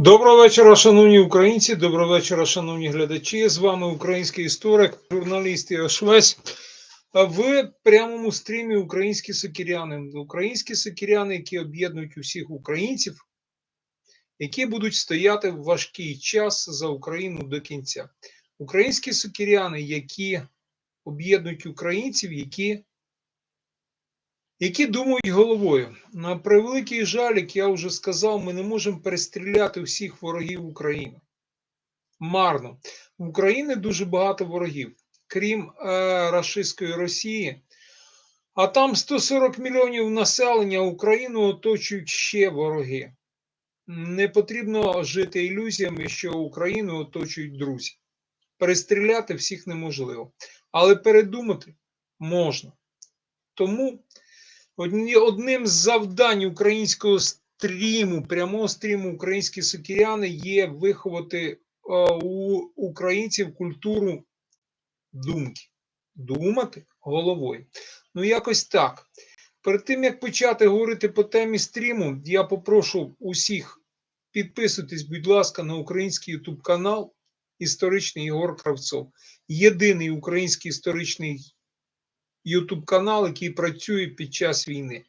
Доброго вечора, шановні українці. Доброго вечора, шановні глядачі. З вами український історик, журналіст. А В прямому стрімі українські сокіряни. Українські сокіряни, які об'єднують усіх українців, які будуть стояти в важкий час за Україну до кінця. Українські сокіряни, які об'єднують українців, які які думають головою. На превеликий жаль, як я вже сказав, ми не можемо перестріляти всіх ворогів України. Марно. В Україні дуже багато ворогів, крім е, рашистської Росії. А там 140 мільйонів населення Україну оточують ще вороги. Не потрібно жити ілюзіями, що Україну оточують друзі. Перестріляти всіх неможливо. Але передумати можна. Тому одним з завдань українського стріму, прямого стріму українські сокіряни є виховати е, у українців культуру думки. Думати головою. Ну, якось так. Перед тим як почати говорити по темі стріму, я попрошу усіх підписуйтесь, будь ласка, на український YouTube канал Історичний Єгор Кравцов. Єдиний український історичний YouTube канал, який працює під час війни.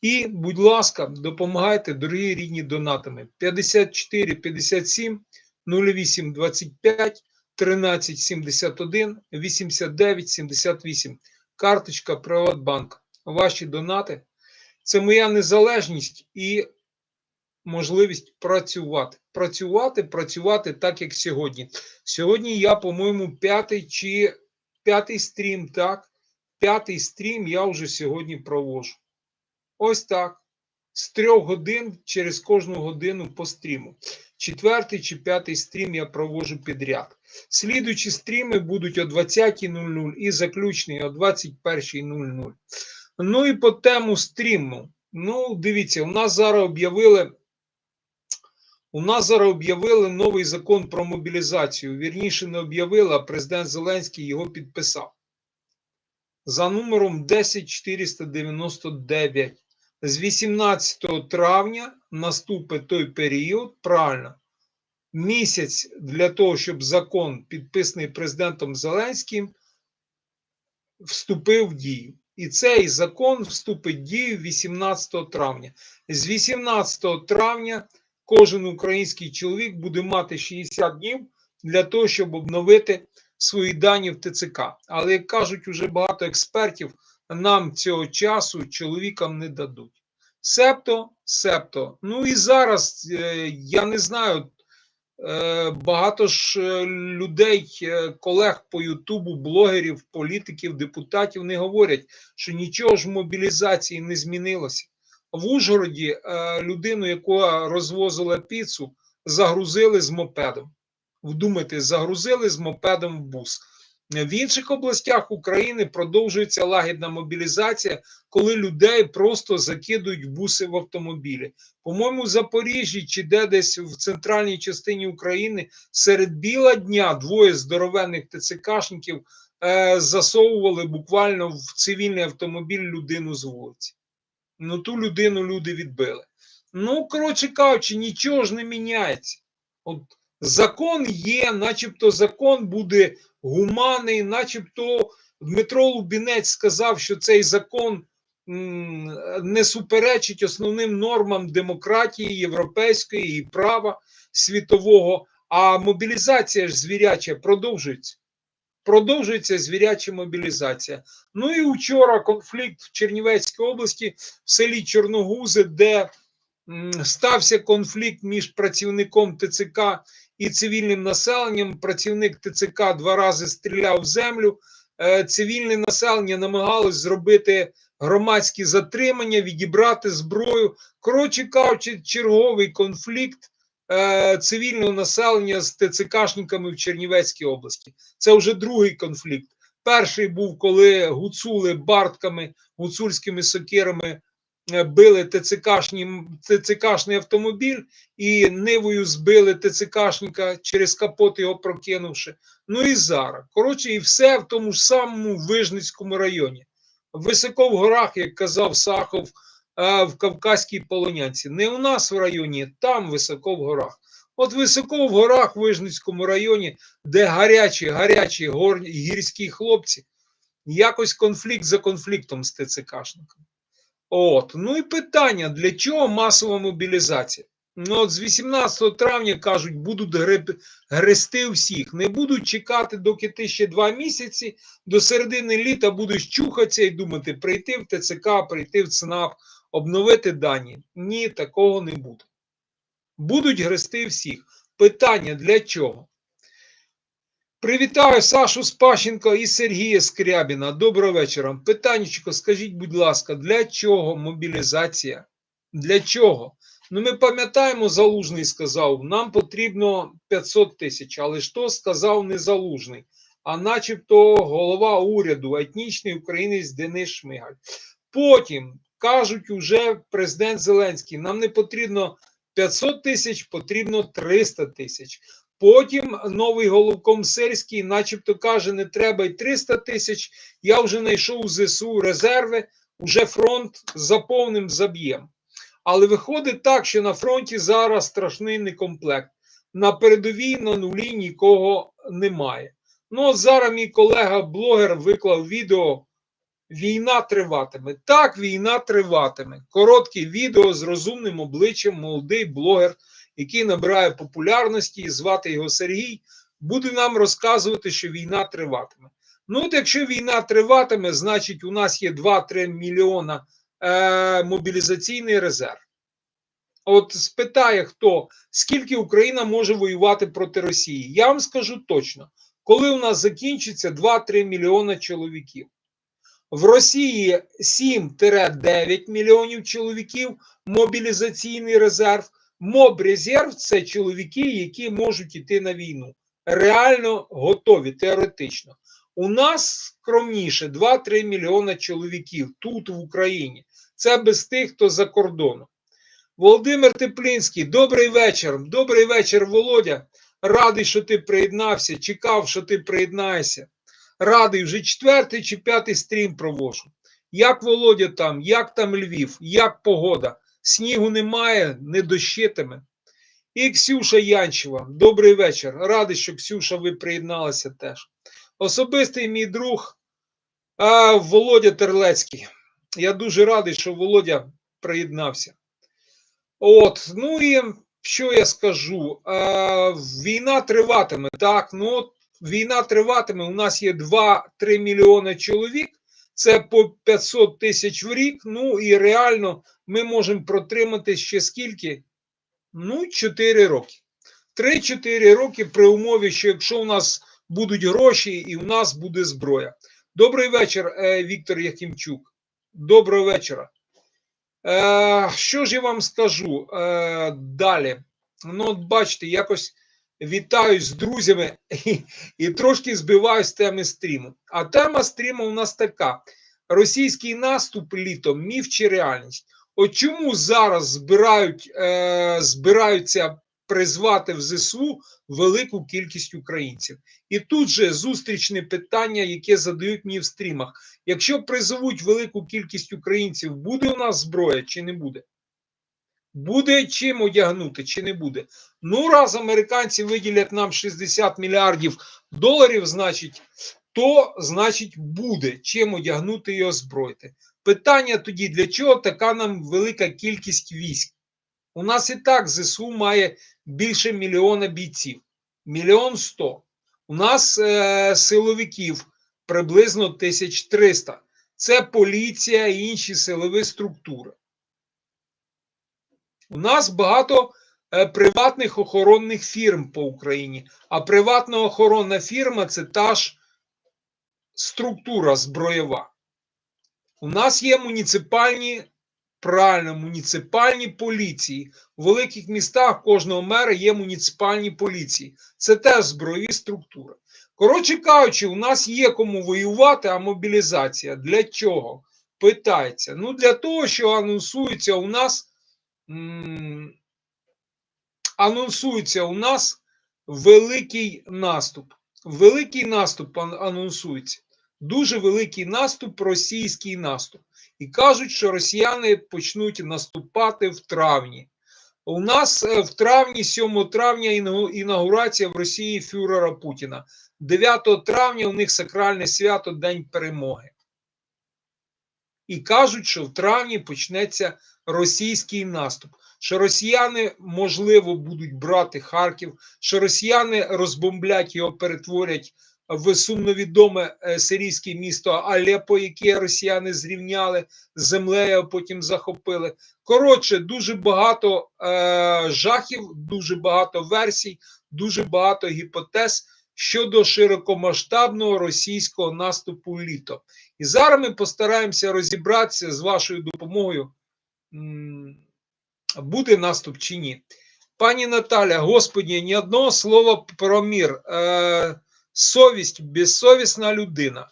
І, будь ласка, допомагайте, дорогі рідні, донатами 54 57 08 25 13 71 89 78. Карточка Приватбанк. Ваші донати. Це моя незалежність і можливість працювати. Працювати, працювати так, як сьогодні. Сьогодні я, по-моєму, п'ятий чи п'ятий стрім, так? П'ятий стрім я вже сьогодні провожу. Ось так. З трьох годин через кожну годину по стріму. Четвертий чи п'ятий стрім я провожу підряд. Слідуючі стріми будуть о 20.00 і заключний о 21.00. Ну і по тему стріму. Ну, дивіться, у нас зараз об'явили. У нас зараз об'явили новий закон про мобілізацію. Вірніше не об'явили, а президент Зеленський його підписав за номером 10499. З 18 травня наступить той період, правильно, місяць для того, щоб закон, підписаний президентом Зеленським, вступив в дію. І цей закон вступить в дію 18 травня. З 18 травня кожен український чоловік буде мати 60 днів для того, щоб обновити свої дані в ТЦК. Але як кажуть уже багато експертів, нам цього часу чоловікам не дадуть. Септо, септо. Ну і зараз е, я не знаю. е, Багато ж е, людей, колег по Ютубу, блогерів, політиків, депутатів не говорять, що нічого ж мобілізації не змінилося. В Ужгороді людину, яка розвозила піцу, загрузили з мопедом вдумайте, загрузили з мопедом в бус. В інших областях України продовжується лагідна мобілізація, коли людей просто закидують буси в автомобілі. По-моєму, в Запоріжжі чи де десь в центральній частині України серед біла дня двоє здоровенних ТЦКшників е, засовували буквально в цивільний автомобіль людину з вулиці. Ну, ту людину люди відбили. Ну, коротше кажучи, нічого ж не міняється. От Закон є, начебто закон буде гуманний, начебто Дмитро Лубінець сказав, що цей закон не суперечить основним нормам демократії, європейської і права світового, а мобілізація ж звіряча продовжується. Продовжується звіряча мобілізація. Ну і вчора конфлікт в Чернівецькій області в селі Чорногузи, де стався конфлікт між працівником ТЦК і цивільним населенням. Працівник ТЦК два рази стріляв в землю. Е, цивільне населення намагалось зробити громадські затримання, відібрати зброю. Коротше кажучи, черговий конфлікт е, цивільного населення з ТЦКшниками в Чернівецькій області. Це вже другий конфлікт. Перший був, коли гуцули бартками, гуцульськими сокирами били ТЦКшні, ТЦКшний автомобіль і нивою збили ТЦКшника через капот його прокинувши. Ну і зараз. Коротше, і все в тому ж самому Вижницькому районі. Високо в горах, як казав Сахов, в Кавказькій Полонянці. Не у нас в районі, там високо в горах. От високо в горах в Вижницькому районі, де гарячі, гарячі горні, гірські хлопці, якось конфлікт за конфліктом з ТЦКшниками. От, ну і питання: для чого масова мобілізація? Ну, от з 18 травня кажуть, будуть грести всіх. Не будуть чекати, доки ти ще два місяці до середини літа будеш чухатися і думати, прийти в ТЦК, прийти в ЦНАП, обновити дані. Ні, такого не буде. Будуть грести всіх. Питання для чого? Привітаю Сашу Спащенко і Сергія Скрябіна. Доброго вечора. Питаннячко, скажіть, будь ласка, для чого мобілізація? Для чого? Ну, ми пам'ятаємо, Залужний сказав, нам потрібно 500 тисяч, але що сказав не Залужний, а начебто голова уряду, етнічний українець Денис Шмигаль. Потім кажуть уже президент Зеленський, нам не потрібно 500 тисяч, потрібно 300 тисяч. Потім новий головком Сельський, начебто, каже, не треба й 300 тисяч. Я вже знайшов ЗСУ резерви, уже фронт заповним заб'єм. Але виходить так, що на фронті зараз страшний некомплект. На передовій на нулі нікого немає. Ну, от зараз мій колега-блогер виклав відео. Війна триватиме. Так, війна триватиме. Коротке відео з розумним обличчям, молодий блогер, який набирає популярності, і звати його Сергій, буде нам розказувати, що війна триватиме. Ну, от якщо війна триватиме, значить у нас є 2-3 мільйона е, мобілізаційний резерв. От спитає хто, скільки Україна може воювати проти Росії. Я вам скажу точно, коли у нас закінчиться 2-3 мільйона чоловіків. В Росії 7-9 мільйонів чоловіків мобілізаційний резерв. Мобрезерв це чоловіки, які можуть йти на війну. Реально готові, теоретично. У нас скромніше 2-3 мільйона чоловіків тут, в Україні. Це без тих, хто за кордоном. Володимир Теплінський, добрий вечір. Добрий вечір, Володя. Радий, що ти приєднався. Чекав, що ти приєднаєшся. Радий, вже четвертий чи п'ятий стрім провожу. Як Володя там, як там Львів, як погода? Снігу немає, не дощитиме. І Ксюша Янчева, добрий вечір. Радий, що Ксюша, ви приєдналися теж. Особистий мій друг а, Володя Терлецький. Я дуже радий, що Володя приєднався. От, ну і що я скажу? А, війна триватиме. Так, ну от війна триватиме. У нас є 2-3 мільйони чоловік. Це по 500 тисяч в рік. Ну і реально ми можемо протримати ще скільки? Ну, 4 роки. 3-4 роки при умові, що якщо у нас будуть гроші і у нас буде зброя. Добрий вечір, е, Віктор Якимчук. Доброго вечора. Е, Що ж я вам скажу е, далі? Ну, от бачите, якось вітаюсь з друзями і, і трошки збиваюсь з теми стріму. А тема стріму у нас така: російський наступ літом, міф чи реальність. От чому зараз збирають, е, збираються призвати в ЗСУ велику кількість українців? І тут же зустрічне питання, яке задають мені в стрімах: якщо призовуть велику кількість українців, буде у нас зброя чи не буде? Буде чим одягнути, чи не буде? Ну, раз американці виділять нам 60 мільярдів доларів, значить, то значить буде чим одягнути і озброїти. Питання тоді, для чого така нам велика кількість військ? У нас і так ЗСУ має більше мільйона бійців, мільйон сто. У нас е, силовиків приблизно 1300. Це поліція і інші силові структури. У нас багато е, приватних охоронних фірм по Україні, а приватна охоронна фірма це та ж структура зброєва. У нас є муніципальні, правильно, муніципальні поліції. У великих містах кожного мера є муніципальні поліції. Це теж збройові структури. Коротше кажучи, у нас є кому воювати, а мобілізація для чого? Питається. Ну, для того, що анонсується у нас. Анонсується у нас великий наступ. Великий наступ анонсується. Дуже великий наступ, російський наступ. І кажуть, що росіяни почнуть наступати в травні. У нас е, в травні, 7 травня, інаугурація в Росії фюрера Путіна. 9 травня у них сакральне свято День перемоги. І кажуть, що в травні почнеться російський наступ. Що росіяни, можливо, будуть брати Харків, що росіяни розбомблять його, перетворять в сумновідоме е, сирійське місто Алепо, яке росіяни зрівняли землею, а потім захопили. Коротше, дуже багато е, жахів, дуже багато версій, дуже багато гіпотез щодо широкомасштабного російського наступу літо. І зараз ми постараємося розібратися з вашою допомогою, буде наступ чи ні. Пані Наталя, Господі, ні одного слова про мір. Е, совість, безсовісна людина.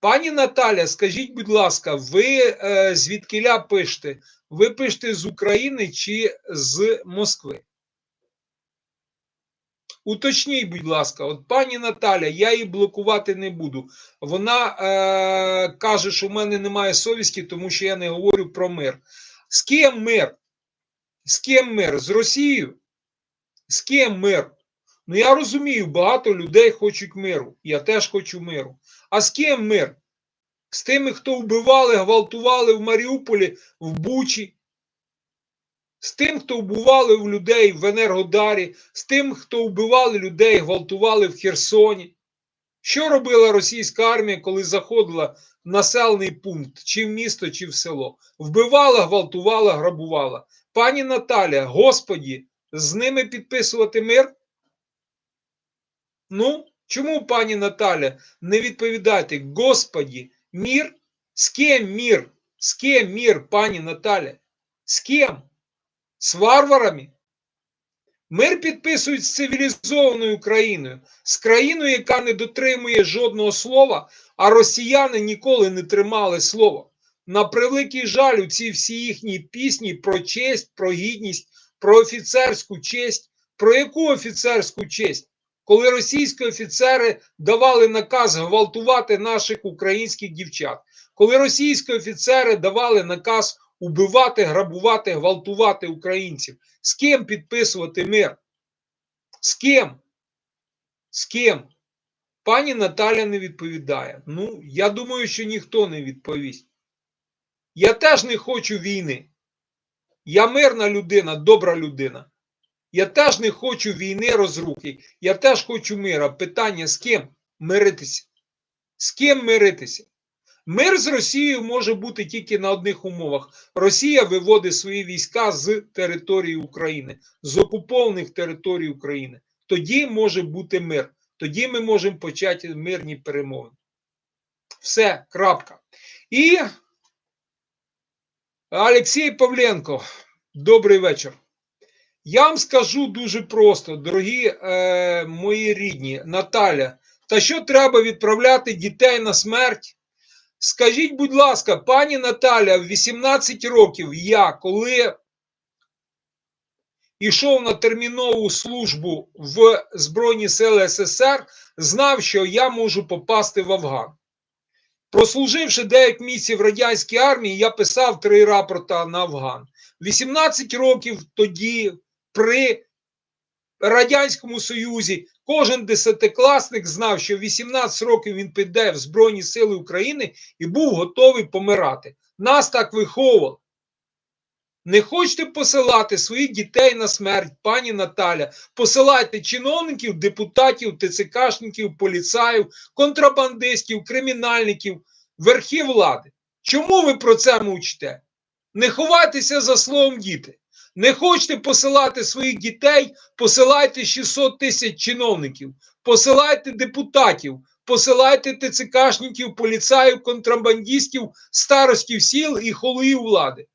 Пані Наталя, скажіть, будь ласка, ви е, звідкиля пишете? Ви пишете з України чи з Москви? Уточніть, будь ласка, от пані Наталя, я її блокувати не буду. Вона е, каже, що в мене немає совісті, тому що я не говорю про мир. З ким мир? З ким мир? З Росією? З ким мир? Ну я розумію, багато людей хочуть миру. Я теж хочу миру. А з ким мир? З тими, хто вбивали, гвалтували в Маріуполі, в Бучі, з тим, хто вбивали в людей в Енергодарі, з тим, хто вбивали людей, гвалтували в Херсоні. Що робила російська армія, коли заходила в населений пункт, чи в місто, чи в село? Вбивала, гвалтувала, грабувала. Пані Наталя, Господі, з ними підписувати мир? Ну, чому, пані Наталя, не відповідаєте? Господі, мір? З ким мір? З ким мір, пані Наталя? З ким? З варварами? Мир підписують з цивілізованою країною, з країною, яка не дотримує жодного слова, а росіяни ніколи не тримали слова. На превеликий жаль, у ці всі їхні пісні про честь, про гідність, про офіцерську честь. Про яку офіцерську честь? Коли російські офіцери давали наказ гвалтувати наших українських дівчат, коли російські офіцери давали наказ убивати, грабувати, гвалтувати українців, з ким підписувати мир? З ким? З ким? Пані Наталя не відповідає. Ну, я думаю, що ніхто не відповість. Я теж не хочу війни. Я мирна людина, добра людина. Я теж не хочу війни розрухи. Я теж хочу мира. Питання з ким миритися? З ким миритися? Мир з Росією може бути тільки на одних умовах. Росія виводить свої війська з території України, з окупованих територій України. Тоді може бути мир. Тоді ми можемо почати мирні перемовини. Все, крапка. І Олексій Павленко, добрий вечір. Я вам скажу дуже просто, дорогі е, мої рідні, Наталя, та що треба відправляти дітей на смерть? Скажіть, будь ласка, пані Наталя, в 18 років я, коли йшов на термінову службу в Збройні Сили СССР, знав, що я можу попасти в Афган. Прослуживши 9 місяців в радянській армії, я писав три рапорта на Афган. 18 років тоді при Радянському Союзі кожен десятикласник знав, що в 18 років він піде в Збройні Сили України і був готовий помирати. Нас так виховували. Не хочете посилати своїх дітей на смерть, пані Наталя. Посилайте чиновників, депутатів, ТЦКшників, поліцаїв, контрабандистів, кримінальників, верхів влади. Чому ви про це мовчите? Не ховайтеся за словом діти. Не хочете посилати своїх дітей, посилайте 600 тисяч чиновників, посилайте депутатів, посилайте ТЦКшників, поліцаїв, контрабандистів, старостів сіл і холів влади.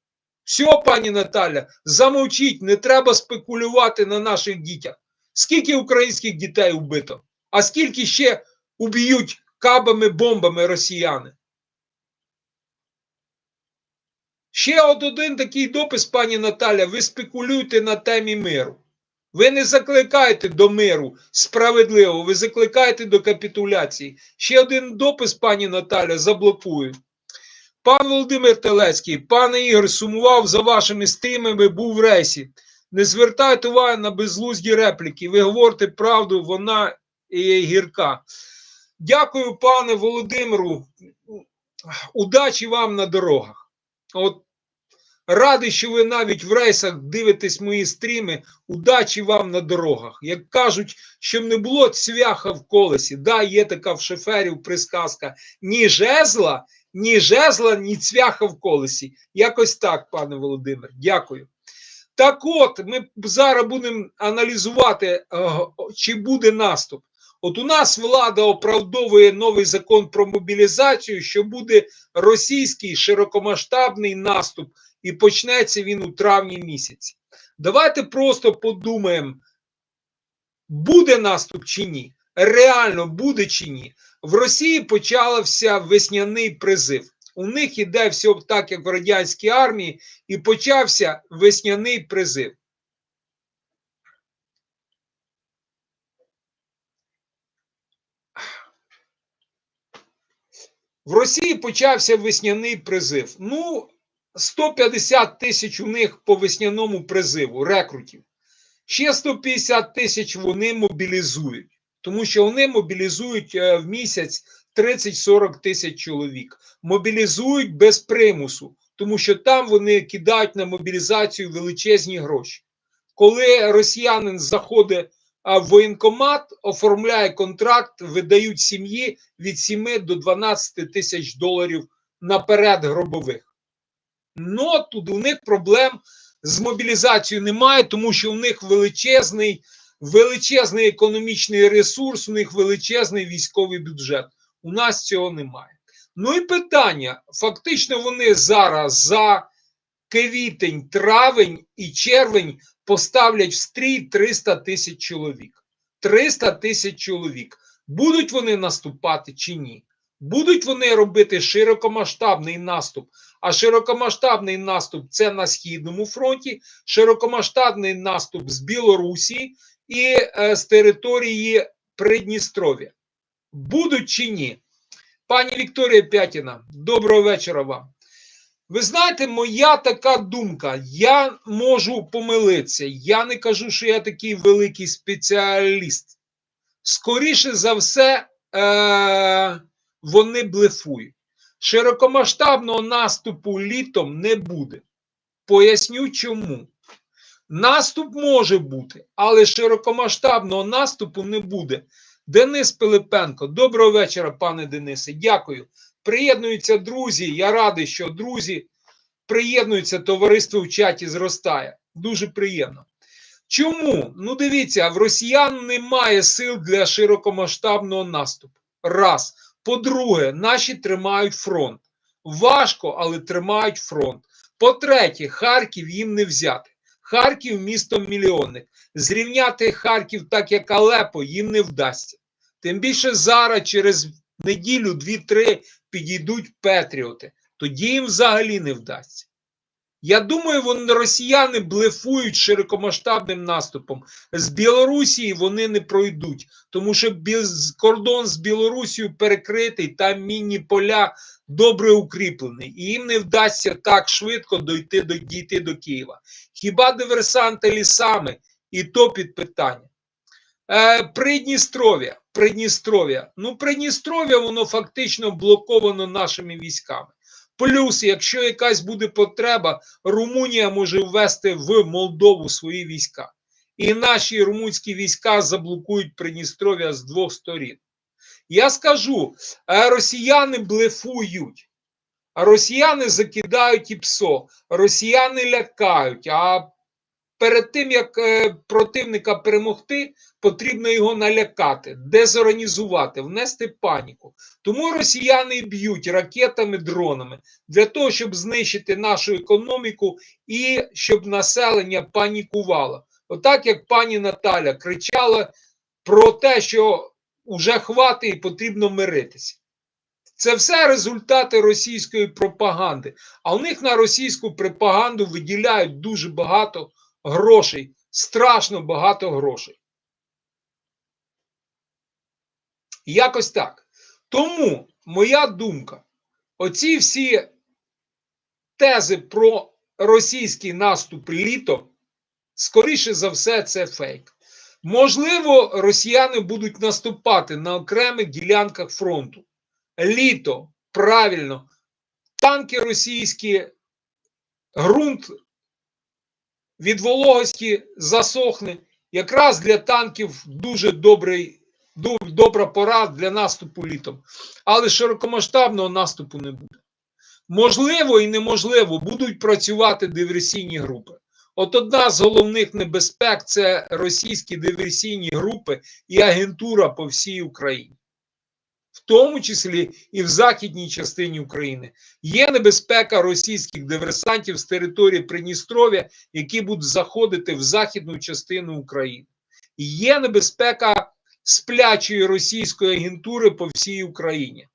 Все, пані Наталя, замовчіть, не треба спекулювати на наших дітях. Скільки українських дітей вбито, а скільки ще уб'ють кабами, бомбами росіяни? Ще один такий допис, пані Наталя, ви спекулюєте на темі миру. Ви не закликаєте до миру справедливо, ви закликаєте до капітуляції. Ще один допис, пані Наталя, заблокую. Пан Володимир Телецький, пане Ігор, сумував за вашими стрімами, був в рейсі. Не звертайте уваги на безглузді репліки. Ви говорите правду, вона є гірка. Дякую, пане Володимиру. Удачі вам на дорогах. От радий, що ви навіть в рейсах дивитесь мої стріми. Удачі вам на дорогах. Як кажуть, щоб не було цвяха в колесі. Да, є така в шоферів присказка. Ні жезла, ні жезла, ні цвяха в колесі. Якось так, пане Володимир. Дякую. Так от, ми зараз будемо аналізувати, е, чи буде наступ. От у нас влада оправдовує новий закон про мобілізацію, що буде російський широкомасштабний наступ, і почнеться він у травні місяці. Давайте просто подумаємо, буде наступ чи ні? Реально буде чи ні? В Росії почався весняний призив. У них іде все так, як в радянській армії, і почався весняний призив. В Росії почався весняний призив. Ну, 150 тисяч у них по весняному призиву, рекрутів. Ще 150 тисяч вони мобілізують, тому що вони мобілізують е, в місяць 30-40 тисяч чоловік. Мобілізують без примусу, тому що там вони кидають на мобілізацію величезні гроші. Коли росіянин заходить в воєнкомат, оформляє контракт, видають сім'ї від 7 до 12 тисяч доларів наперед гробових. Ну тут у них проблем з мобілізацією немає, тому що у них величезний, величезний економічний ресурс, у них величезний військовий бюджет. У нас цього немає. Ну і питання: фактично, вони зараз за квітень, травень і червень поставлять в стрій 300 тисяч чоловік. 300 тисяч чоловік. Будуть вони наступати чи ні? Будуть вони робити широкомасштабний наступ. А широкомасштабний наступ це на Східному фронті, широкомасштабний наступ з Білорусі і е, з території Придністров'я. Будуть чи ні? Пані Вікторія Пятіна, доброго вечора вам. Ви знаєте, моя така думка. Я можу помилитися. Я не кажу, що я такий великий спеціаліст. Скоріше за все, е- вони блефують. Широкомасштабного наступу літом не буде. Поясню чому. Наступ може бути, але широкомасштабного наступу не буде. Денис Пилипенко, доброго вечора, пане Денисе. Дякую. Приєднуються друзі. Я радий, що друзі приєднуються, товариство в чаті зростає. Дуже приємно. Чому? Ну, дивіться, в росіян немає сил для широкомасштабного наступу. Раз. По-друге, наші тримають фронт. Важко, але тримають фронт. По-третє, Харків їм не взяти. Харків місто мільйонник. Зрівняти Харків так, як Алепо, їм не вдасться. Тим більше зараз, через неділю, дві-три підійдуть Петріоти. Тоді їм взагалі не вдасться. Я думаю, вони росіяни блефують широкомасштабним наступом. З Білорусі вони не пройдуть, тому що кордон з Білорусією перекритий, там мінні поля добре укріплені, і їм не вдасться так швидко дойти до дійти до Києва. Хіба диверсанти лісами, і то під питання. Е, Придністров'я. Придністров'я. Ну, Придністров'я, воно фактично блоковано нашими військами. Плюс, якщо якась буде потреба, Румунія може ввести в Молдову свої війська. І наші румунські війська заблокують Придністров'я з двох сторін. Я скажу, росіяни блефують, росіяни закидають і ПСО, росіяни лякають. А перед тим, як е, противника перемогти, потрібно його налякати, дезорганізувати, внести паніку. Тому росіяни б'ють ракетами, дронами для того, щоб знищити нашу економіку і щоб населення панікувало. Отак, як пані Наталя кричала про те, що вже хватить і потрібно миритися. Це все результати російської пропаганди. А у них на російську пропаганду виділяють дуже багато грошей, страшно багато грошей. Якось так. Тому моя думка: оці всі тези про російський наступ літо, скоріше за все, це фейк. Можливо, росіяни будуть наступати на окремих ділянках фронту. Літо, правильно, танки російські, ґрунт від вологості засохне. Якраз для танків дуже добрий, добра пора для наступу літом. Але широкомасштабного наступу не буде. Можливо і неможливо будуть працювати диверсійні групи. От одна з головних небезпек це російські диверсійні групи і агентура по всій Україні, тому числі і в західній частині України. Є небезпека російських диверсантів з території Придністров'я, які будуть заходити в західну частину України. Є небезпека сплячої російської агентури по всій Україні.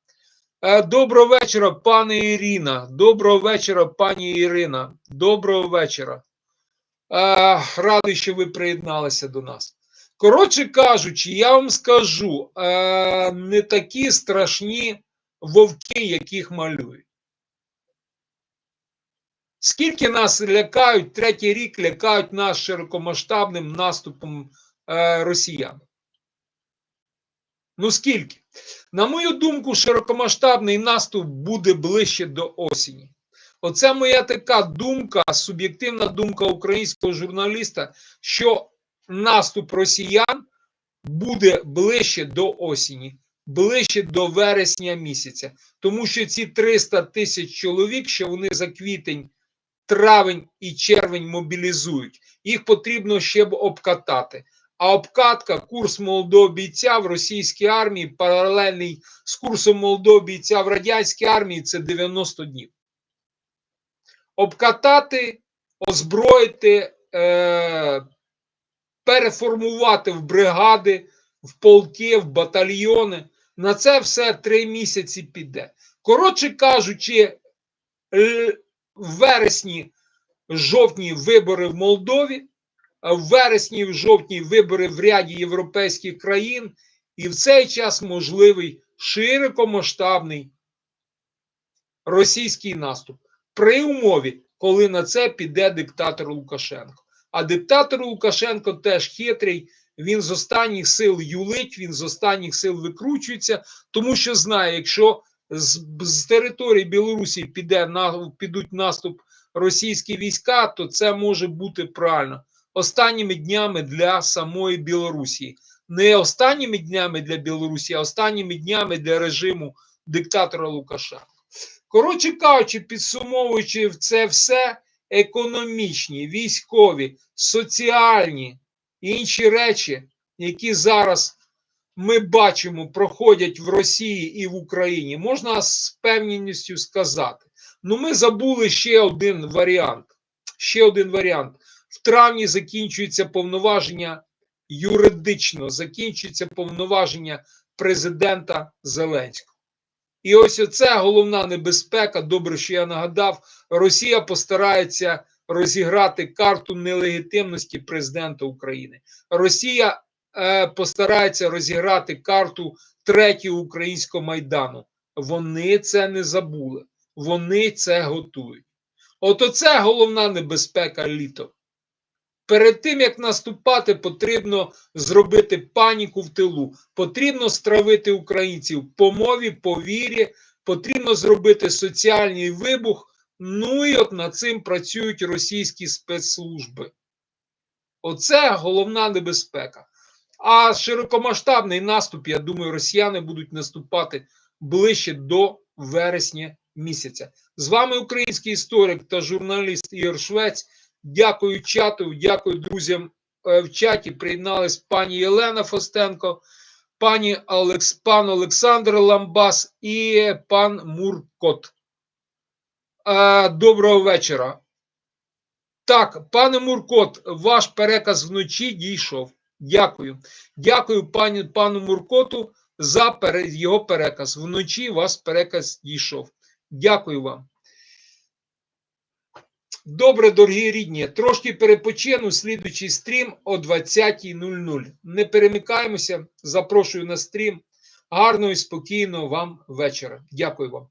Е, Доброго вечора, пане Ірина. Доброго вечора, пані Ірина. Доброго вечора. Е, Радий, що ви приєдналися до нас. Коротше кажучи, я вам скажу, е, не такі страшні вовки, яких малюють. Скільки нас лякають, третій рік лякають нас широкомасштабним наступом е, росіян? Ну скільки? На мою думку, широкомасштабний наступ буде ближче до осені. Оце моя така думка, суб'єктивна думка українського журналіста, що наступ росіян буде ближче до осені, ближче до вересня місяця. Тому що ці 300 тисяч чоловік, що вони за квітень, травень і червень мобілізують, їх потрібно ще б обкатати. А обкатка, курс молодого бійця в російській армії, паралельний з курсом молодого бійця в радянській армії це 90 днів. Обкатати, озброїти, е, переформувати в бригади, в полки, в батальйони. На це все три місяці піде. Коротше кажучи, е, в вересні, жовтні вибори в Молдові в вересні, в жовтні вибори в ряді європейських країн, і в цей час можливий широкомасштабний російський наступ при умові, коли на це піде диктатор Лукашенко. А диктатор Лукашенко теж хитрий. Він з останніх сил юлить, він з останніх сил викручується, тому що знає, якщо з, з території Білорусі піде на підуть наступ російські війська, то це може бути правильно останніми днями для самої Білорусі. Не останніми днями для Білорусі, а останніми днями для режиму диктатора Лукашенка. Коротше кажучи, підсумовуючи це все економічні, військові, соціальні і інші речі, які зараз ми бачимо, проходять в Росії і в Україні, можна з певністю сказати. Ну, ми забули ще один варіант. Ще один варіант. В травні закінчується повноваження юридично, закінчується повноваження президента Зеленського. І ось оце головна небезпека. Добре, що я нагадав, Росія постарається розіграти карту нелегітимності президента України. Росія е, постарається розіграти карту третього українського майдану. Вони це не забули, вони це готують. От оце головна небезпека літо. Перед тим як наступати, потрібно зробити паніку в тилу. Потрібно стравити українців по мові, по вірі, потрібно зробити соціальний вибух. Ну і от над цим працюють російські спецслужби. Оце головна небезпека. А широкомасштабний наступ, я думаю, росіяни будуть наступати ближче до вересня місяця. З вами український історик та журналіст Ігор Швець. Дякую чату, дякую друзям е, в чаті. Приєдналась пані Єлена Фостенко, пані Олекс, пан Олександр Ламбас і пан Муркот. Е, Доброго вечора. Так, пане Муркот, ваш переказ вночі дійшов. Дякую. Дякую пані, пану Муркоту за його переказ. Вночі ваш переказ дійшов. Дякую вам. Добре, дорогі рідні, трошки перепочину, слідуючий стрім о 20.00. Не перемикаємося, запрошую на стрім. Гарного і спокійного вам вечора. Дякую вам.